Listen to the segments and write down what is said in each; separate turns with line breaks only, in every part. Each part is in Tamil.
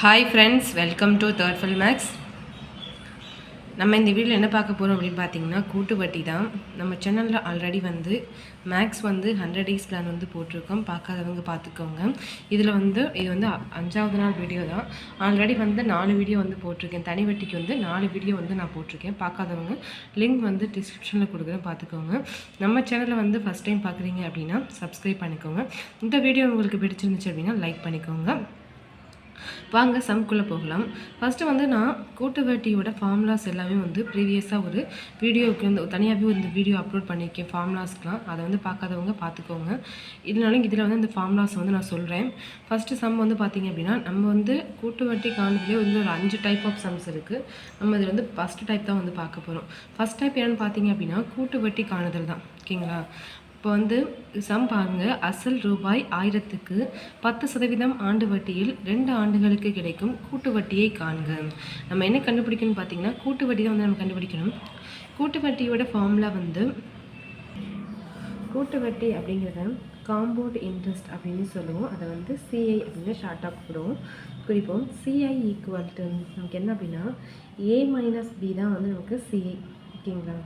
Hi friends welcome to third fill maths நம்ம இந்த வீடியோவில் என்ன பார்க்க போகிறோம் அப்படின்னு பார்த்தீங்கன்னா கூட்டு வட்டி தான் நம்ம சேனலில் ஆல்ரெடி வந்து மேக்ஸ் வந்து ஹண்ட்ரட் டேஸ் பிளான் வந்து போட்டிருக்கோம். பார்க்காதவங்க பார்த்துக்கோங்க. இதில் வந்து இது வந்து அஞ்சாவது நாள் வீடியோ தான். ஆல்ரெடி வந்து நாலு வீடியோ வந்து போட்டிருக்கேன். தனி வட்டிக்கு வந்து நாலு வீடியோ வந்து நான் போட்டிருக்கேன். பார்க்காதவங்க லிங்க் வந்து டிஸ்கிரிப்ஷனில் கொடுக்குறேன். பார்த்துக்கோங்க. நம்ம சேனலில் வந்து ஃபஸ்ட் டைம் பார்க்குறீங்க அப்படின்னா சப்ஸ்கிரைப் பண்ணிக்கோங்க. இந்த வீடியோ உங்களுக்கு பிடிச்சிருந்துச்சு அப்படின்னா லைக் பண்ணிக்கோங்க. வாங்க சம்குள்ளே போகலாம். ஃபஸ்ட்டு வந்து நான் கூட்டு வட்டியோட ஃபார்முலாஸ் எல்லாமே வந்து ப்ரீவியஸாக ஒரு வீடியோவுக்கு வந்து தனியாகவே இந்த வீடியோ அப்லோட் பண்ணியிருக்கேன் ஃபார்முலாஸ்க்கெலாம் அதை வந்து பார்க்காதவங்க பார்த்துக்கோங்க. இதனாலும் இதில் வந்து இந்த ஃபார்முலாஸ் வந்து நான் சொல்கிறேன் ஃபஸ்ட்டு சம் வந்து பார்த்திங்க அப்படின்னா நம்ம வந்து கூட்டு வட்டி காணதுலேயே வந்து ஒரு அஞ்சு டைப் ஆஃப் சம்ஸ் இருக்குது நம்ம இதில் வந்து ஃபஸ்ட் டைப் தான் வந்து பார்க்க போகிறோம் ஃபஸ்ட் டைப் என்னென்னு பார்த்தீங்க அப்படின்னா கூட்டு வட்டி காணுதல் தான். ஓகேங்களா? இப்போ வந்து சம் பாருங்க. அசல் ரூபாய் ஆயிரத்துக்கு பத்து சதவீதம் ஆண்டு வட்டியில் ரெண்டு ஆண்டுகளுக்கு கிடைக்கும் கூட்டு வட்டியை காண்க. நம்ம என்ன கண்டுபிடிக்கணும்னு பார்த்தீங்கன்னா கூட்டு வட்டி தான் வந்து நம்ம கண்டுபிடிக்கணும். கூட்டு வட்டியோட ஃபார்முலா வந்து கூட்டு வட்டி அப்படிங்கிறத காம்பவுண்ட் இன்ட்ரெஸ்ட் அப்படின்னு சொல்லுவோம். அதை வந்து சிஐ அப்படின்னு ஷார்ட்டாக கூப்பிடுவோம் குறிப்போம். சிஐ ஈக்குவல் டு நமக்கு என்ன அப்படின்னா ஏ மைனஸ் பி தான் வந்து நமக்கு சிஐ ஓகேங்களா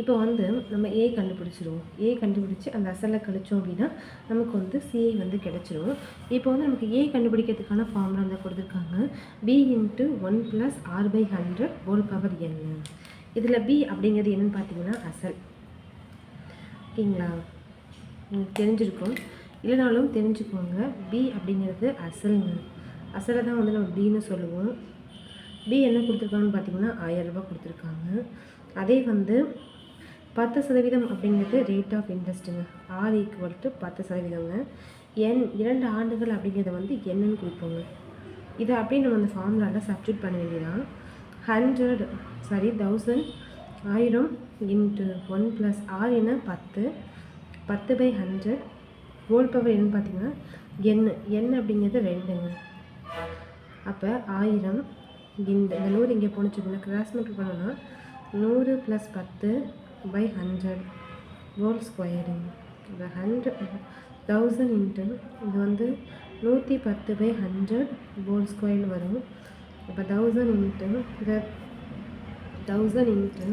இப்போ வந்து நம்ம ஏ கண்டுபிடிச்சிருவோம். ஏ கண்டுபிடிச்சி அந்த அசலை கழிச்சோம் அப்படின்னா நமக்கு வந்து சிஐ வந்து கிடச்சிரும். இப்போ வந்து நமக்கு ஏ கண்டுபிடிக்கிறதுக்கான ஃபார்முலா வந்து கொடுத்துருக்காங்க. P into one plus R by hundred whole power N இதில் பி அப்படிங்கிறது என்னன்னு பார்த்தீங்கன்னா அசல். ஓகேங்களா? உங்களுக்கு தெரிஞ்சிருக்கும். இல்லைனாலும் தெரிஞ்சுக்கோங்க. பி அப்படிங்கிறது அசல்ங்க அசலை தான் வந்து நம்ம பின்னு சொல்லுவோம். பி என்ன கொடுத்துருக்காங்கன்னு பார்த்தீங்கன்னா ஆயிரம் ரூபாய் கொடுத்துருக்காங்க. அதே வந்து பத்து சதவீதம் அப்படிங்கிறது ரேட் ஆஃப் இன்ட்ரெஸ்ட்டுங்க ஆர் ஈக்குவல் டு பத்து சதவீதங்க என் இரண்டு ஆண்டுகள் அப்படிங்கிறத வந்து என்னன்னு குறிப்போங்க. இதை அப்படியே நம்ம அந்த ஃபார்முலாவில் சப்ஸ்டியூட் பண்ண வேண்டியதான் ஹண்ட்ரட் சாரி தௌசண்ட் ஆயிரம் இன்ட்டு ஒன் ப்ளஸ் ஆர் என்ன பத்து பத்து பை ஹண்ட்ரட் ஹோல் பவர் என்னன்னு பார்த்தீங்கன்னா எண் எண் அப்படிங்கிறது ரெண்டுங்க. அப்போ ஆயிரம் இந்த இந்த நூறு இங்கே போணுச்சுன்னா கிராஸ் மட்டும் பண்ணோன்னா நூறு ப்ளஸ் பத்து பை ஹண்ட்ரட் ஹோல் ஸ்கொயரிங் இப்போ ஹண்ட்ரட் தௌசண்ட் இன்ட்டு இது வந்து நூற்றி பத்து பை ஹண்ட்ரட் ஹோல் ஸ்கொயர்னு வரும். இப்போ தௌசண்ட் இன்ட்டு இந்த தௌசண்ட் இன்ட்டு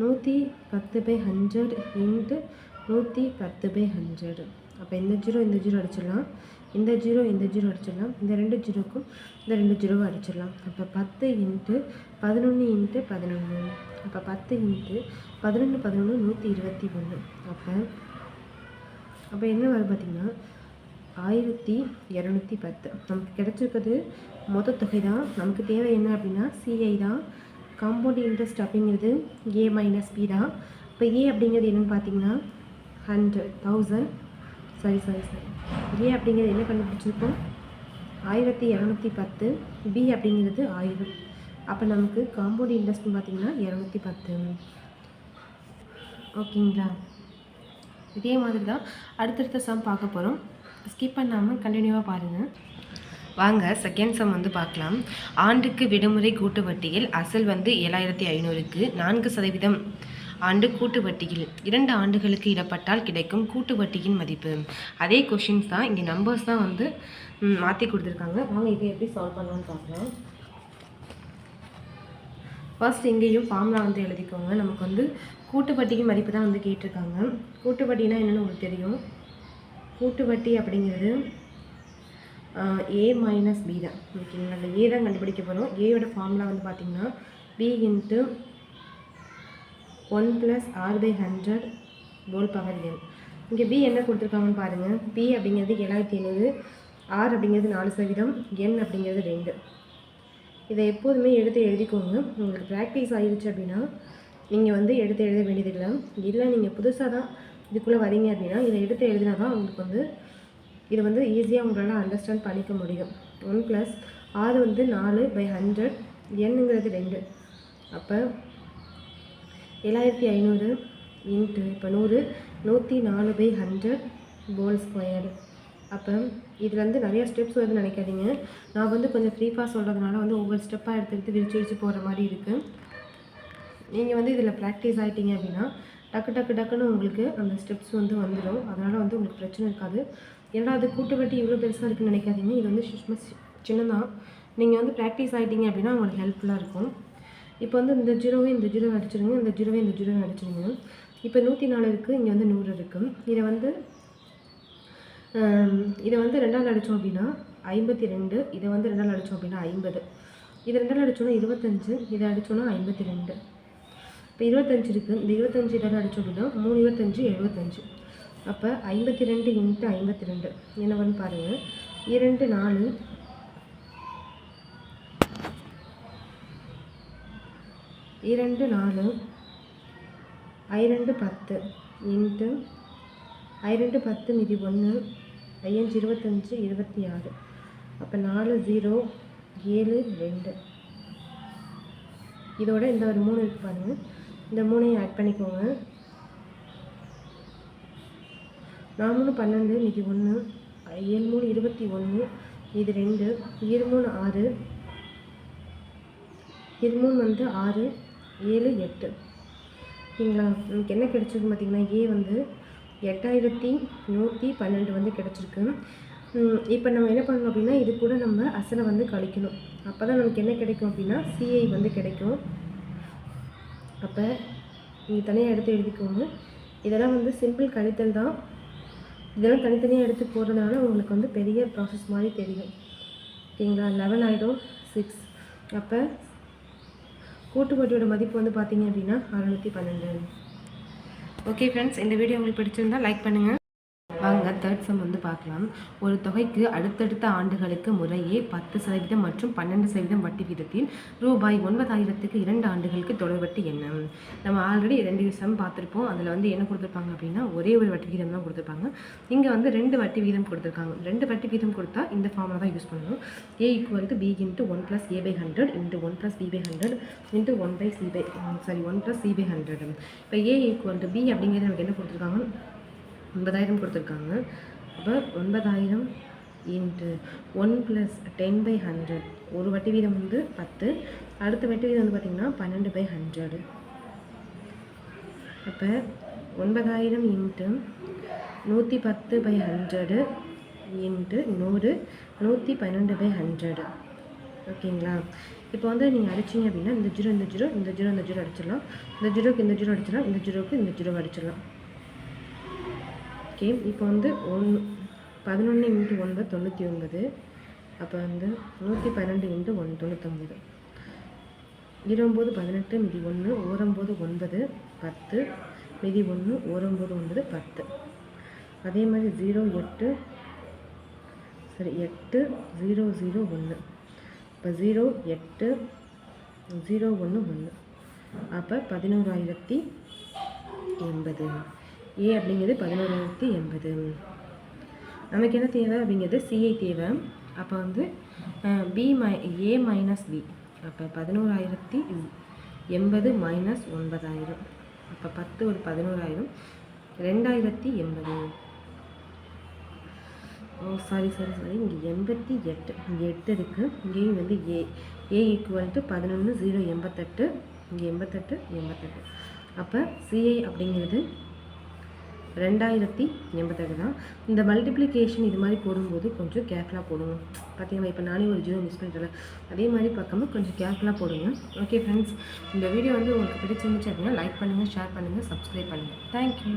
நூற்றி பத்து பை ஹண்ட்ரட் இன்ட்டு நூற்றி பத்து பை ஹண்ட்ரட் அப்போ இந்த ஜீரோ இந்த ஜீரோ அடிச்சிடலாம். இந்த ஜீரோ இந்த ஜீரோ அடிச்சிடலாம். இந்த ரெண்டு ஜீரோக்கும் இந்த ரெண்டு ஜீரோவும் அடிச்சிடலாம். அப்போ பத்து இன்ட்டு பதினொன்று இன்ட்டு பதினொன்று அப்போ பத்து இன்ட்டு பதினொன்று பதினொன்று நூற்றி இருபத்தி ஒன்று அப்போ அப்போ என்ன வரும் பார்த்திங்கன்னா ஆயிரத்தி இரநூத்தி பத்து. நமக்கு கிடச்சிருக்கிறது மொத்த தொகை தான். நமக்கு தேவை என்ன அப்படின்னா சிஐ தான். காம்பவுண்ட் இன்ட்ரெஸ்ட் அப்படிங்கிறது ஏ மைனஸ் பி தான். இப்போ ஏ அப்படிங்கிறது என்னென்னு பார்த்தீங்கன்னா hundred thousand sorry sorry sorry A அப்படிங்கிறது என்ன கண்டுபிடிச்சிருக்கோம் ஆயிரத்தி இரநூத்தி பத்து. பி அப்படிங்கிறது ஆயிரம் அப்போ நமக்கு காம்பவுண்ட் இன்ட்ரெஸ்ட்னு பார்த்திங்கன்னா இரநூத்தி பத்து. ஓகேங்களா? இதே மாதிரி தான் அடுத்தடுத்த சம் பார்க்க போகிறோம் ஸ்கிப் பண்ணாமல் கண்டினியூவாக பாருங்கள் வாங்க செகண்ட் சம் வந்து பார்க்கலாம். ஆண்டுக்கு விடுமுறை கூட்டு வட்டியில் அசல் வந்து ஏழாயிரத்தி ஐநூறுக்கு நான்கு சதவீதம். ஆண்டு கூட்டு வட்டியில். இரண்டு ஆண்டுகளுக்கு இடப்பட்டால் கிடைக்கும் கூட்டு வட்டியின் மதிப்பு. அதே கொஷின்ஸ் தான் இங்கே நம்பர்ஸ் தான் வந்து மாற்றி கொடுத்துருக்காங்க. வாங்க இதை எப்படி சால்வ் பண்ணலாம்னு பார்க்கலாம். ஃபர்ஸ்ட் எங்கேயும் ஃபார்முலா வந்து எழுதிக்கோங்க. நமக்கு வந்து கூட்டு வட்டிக்கு மதிப்பு தான் வந்து கேட்டிருக்காங்க. கூட்டு வட்டினா என்னென்னு உங்களுக்கு தெரியும். கூட்டு வட்டி அப்படிங்கிறது ஏ மைனஸ் பி தான். ஓகேங்களா? ஏ தான் கண்டுபிடிக்க போகிறோம் ஏயோட ஃபார்முலா வந்து பார்த்திங்கன்னா P into one plus R by hundred whole power N இங்கே பி என்ன கொடுத்துருக்காங்கன்னு பாருங்கள் பி அப்படிங்கிறது ஏழாயிரத்தி ஐநூறு ஆர் அப்படிங்கிறது நாலு சதவீதம் என் அப்படிங்கிறது ரெண்டு. இதை எப்போதுமே எடுத்து எழுதிக்கோங்க. உங்களுக்கு ப்ராக்டிஸ் ஆயிடுச்சு அப்படின்னா நீங்கள் வந்து எடுத்து எழுத வேண்டியதில்லை. இல்லை நீங்கள் புதுசாக தான் இதுக்குள்ளே வரீங்க அப்படின்னா இதை எடுத்து எழுதினா தான் உங்களுக்கு வந்து இது வந்து ஈஸியாக உங்களால் அண்டர்ஸ்டாண்ட் பண்ணிக்க முடியும். ஒன் ப்ளஸ் ஆறு வந்து நாலு பை ஹண்ட்ரட் என்னங்கிறது ரெண்டு. அப்போ ஏழாயிரத்தி ஐநூறு இன்ட்டு இப்போ நூறு நூற்றி நாலு பை ஹண்ட்ரட் போல் ஸ்கொயர். அப்போ இதில் வந்து நிறையா ஸ்டெப்ஸ் வருதுன்னு நினைக்காதீங்க. நான் வந்து கொஞ்சம் ஃப்ரீஃபாக சொல்கிறதுனால வந்து ஒவ்வொரு ஸ்டெப்பாக எடுத்து எடுத்து விரிச்சு விரிச்சு போகிற மாதிரி இருக்குது நீங்கள் வந்து இதில் ப்ராக்டிஸ் ஆகிட்டீங்க அப்படின்னா டக்கு டக்கு டக்குன்னு உங்களுக்கு அந்த ஸ்டெப்ஸ் வந்து வந்துடும் அதனால் வந்து உங்களுக்கு பிரச்சனை இருக்காது. ஏன்னா அது கூட்டு வட்டி இவ்வளோ பெருசாக இருக்குன்னு நினைக்காதீங்க. இது வந்து சுஷ்மா சின்னதான் நீங்கள் வந்து ப்ராக்டிஸ் ஆகிட்டீங்க அப்படின்னா உங்களுக்கு ஹெல்ப்ஃபுல்லாக இருக்கும். இப்போ வந்து இந்த ஜீரோவை இந்த ஜீரோ அடிச்சிருங்க இந்த ஜீரோவை இந்த ஜீரோ அடிச்சிருங்க இப்போ நூற்றி நாலு இருக்குது இங்கே வந்து நூறு இருக்குது இதை வந்து இதை வந்து ரெண்டால் அடித்தோம் அப்படின்னா ஐம்பத்தி ரெண்டு இதை வந்து ரெண்டால் அடித்தோம் அப்படின்னா ஐம்பது. இது ரெண்டால் அடித்தோன்னா இருபத்தஞ்சு இதை அடித்தோன்னா ஐம்பத்தி ரெண்டு. இப்போ இருபத்தஞ்சு இருக்குது இந்த இருபத்தஞ்சு இதில் அடித்தோம் அப்படின்னா மூணு இருபத்தஞ்சு எழுபத்தஞ்சு. அப்போ ஐம்பத்தி ரெண்டு இன்ட்டு ஐம்பத்தி ரெண்டு. என்ன வந்து பாருங்கள் இரண்டு நாலு இரண்டு நாலு. ஐரெண்டு பத்து. இன்ட்டு ஐரெண்டு பத்து மீதி ஒன்று ஐயஞ்சு இருபத்தஞ்சி இருபத்தி ஆறு அப்போ நாலு ஜீரோ ஏழு ரெண்டு. இதோட இந்த ஒரு மூணு இருக்கு பாருங்க. இந்த மூணையும் ஆட் பண்ணிக்கோங்க. நாலு மூணு பன்னெண்டு மீதி ஒன்று ஏழு மூணு இருபத்தி ஒன்று இது ரெண்டு. இரு மூணு ஆறு. இரு மூணு வந்து ஆறு. ஏழு எட்டு. சரிங்களா நமக்கு என்ன கிடச்சிருக்கு பார்த்தீங்கன்னா ஏ வந்து எட்டாயிரத்தி நூற்றி பன்னெண்டு வந்து கிடச்சிருக்கு. இப்போ நம்ம என்ன பண்ணணும் அப்படின்னா இது கூட நம்ம அசலை வந்து கழிக்கணும். அப்போ தான் நமக்கு என்ன கிடைக்கும் அப்படின்னா சிஐ வந்து கிடைக்கும். அப்போ நீங்கள் தனியாக எடுத்து எழுதிக்கோங்க. இதெல்லாம் வந்து சிம்பிள் கழித்தல் தான். இதெல்லாம் தனித்தனியாக எடுத்து போகிறதுனால உங்களுக்கு வந்து பெரிய ப்ராசஸ் மாதிரி தெரியும். ஓகேங்களா? லெவன் ஆகிடும் சிக்ஸ் அப்போ கூட்டுவட்டியோட மதிப்பு வந்து பார்த்தீங்க அப்படின்னா அறநூற்றி பன்னெண்டு. ஓகே ஃப்ரெண்ட்ஸ் இந்த வீடியோ உங்களுக்கு பிடிச்சிருந்தா லைக் பண்ணுங்கள் வாங்க தேர்ட் சம் வந்து பார்க்கலாம். ஒரு தொகைக்கு அடுத்தடுத்த ஆண்டுகளுக்கு முறையே பத்து சதவீதம் மற்றும் பன்னெண்டு சதவீதம் வட்டி விகிதத்தில் ரூபாய் ஒன்பதாயிரத்துக்கு இரண்டு ஆண்டுகளுக்கு தொடர் வட்டி என்ன? நம்ம ஆல்ரெடி ரெண்டு சம் பார்த்துருப்போம். அதில் வந்து என்ன கொடுத்துருப்பாங்க அப்படின்னா ஒரே ஒரு வட்டி வீதம் தான் கொடுத்துருப்பாங்க. இங்கே வந்து ரெண்டு வட்டி விகிதம் கொடுத்துருக்காங்க. ரெண்டு வட்டி விகிதம் கொடுத்தா இந்த ஃபார்மில் தான் யூஸ் பண்ணணும். A equal to P into one plus A by hundred into one plus B by hundred into one by C by sorry one plus C by hundred இப்போ ஏ ஈக்குவல் டு பி அப்படிங்கிறது நமக்கு என்ன கொடுத்துருக்காங்க ஒன்பதாயிரம் கொடுத்துருக்காங்க. அப்போ ஒன்பதாயிரம் into one plus ten by hundred ஒரு வட்டி வீதம் வந்து பத்து. அடுத்த வட்டி வீதம் வந்து பார்த்திங்கன்னா பன்னெண்டு பை ஹண்ட்ரடு அப்போ ஒன்பதாயிரம் இன்ட்டு நூற்றி பத்து பை ஹண்ட்ரடு இன்ட்டு நூறு நூற்றி பன்னெண்டு பை ஹண்ட்ரடு ஓகேங்களா? இப்போ வந்து நீங்கள் அடிச்சீங்க அப்படின்னா இந்த ஜீரோ இந்த ஜீரோ இந்த ஜீரோ இந்த ஜீரோ அடிச்சிடலாம். இந்த ஜீரோக்கு இந்த ஜீரோ அடிச்சிடலாம். இந்த ஜீரோக்கு இந்த ஜீரோ அடிச்சிடலாம். ஓகே இப்போ வந்து ஒன் பதினொன்று இன்ட்டு ஒன்பது தொண்ணூற்றி ஒன்பது. அப்போ வந்து நூற்றி பன்னெண்டு இன்ட்டு ஒன் தொண்ணூற்றொம்பது இருபது பதினெட்டு மிதி ஒன்று ஓரம்போது ஒன்பது பத்து. மிதி ஒன்று ஓரம்போது ஒன்பது பத்து. அதே மாதிரி ஜீரோ எட்டு சரி எட்டு ஜீரோ ஜீரோ ஒன்று இப்போ ஜீரோ எட்டு ஜீரோ ஒன்று ஒன்று அப்போ பதினோராயிரத்தி எண்பது. ஏ அப்படிங்கிறது பதினோராயிரத்தி எண்பது. நமக்கு என்ன தேவை அப்படிங்கிறது சிஐ தேவை. அப்போ வந்து P my A minus P அப்போ பதினோராயிரத்தி எண்பது மைனஸ் ஒன்பதாயிரம். அப்போ பத்து ஒரு பதினோராயிரம். ரெண்டாயிரத்தி எண்பது. ஓ சாரி சாரி சாரி இங்கே எண்பத்தி எட்டு. இங்கே எட்டு இருக்குது இங்கேயும் வந்து ஏ ஏ ஈக்குவல் டு பதினொன்று ஜீரோ எண்பத்தெட்டு. இங்கே எண்பத்தெட்டு எண்பத்தெட்டு. அப்போ சிஐ அப்படிங்கிறது ரெண்டாயிரத்தி எண்பத்தெட்டு தான். இந்த மல்டிப்ளிகேஷன் இது மாதிரி போடும்போது கொஞ்சம் கேர்ஃபுல்லாக போடுங்க. பார்த்தீங்களா இப்போ நானே ஒரு ஜீரோ மிஸ் பண்ணிட்டேன் அதே மாதிரி பார்க்காம கொஞ்சம் கேர்ஃபுல்லாக போடுங்க. ஓகே ஃப்ரெண்ட்ஸ் இந்த வீடியோ வந்து உங்களுக்கு பிடிச்சிருந்துச்சு அப்படின்னா லைக் பண்ணுங்கள் ஷேர் பண்ணுங்கள் சப்ஸ்கிரைப் பண்ணுங்கள் தேங்க்யூ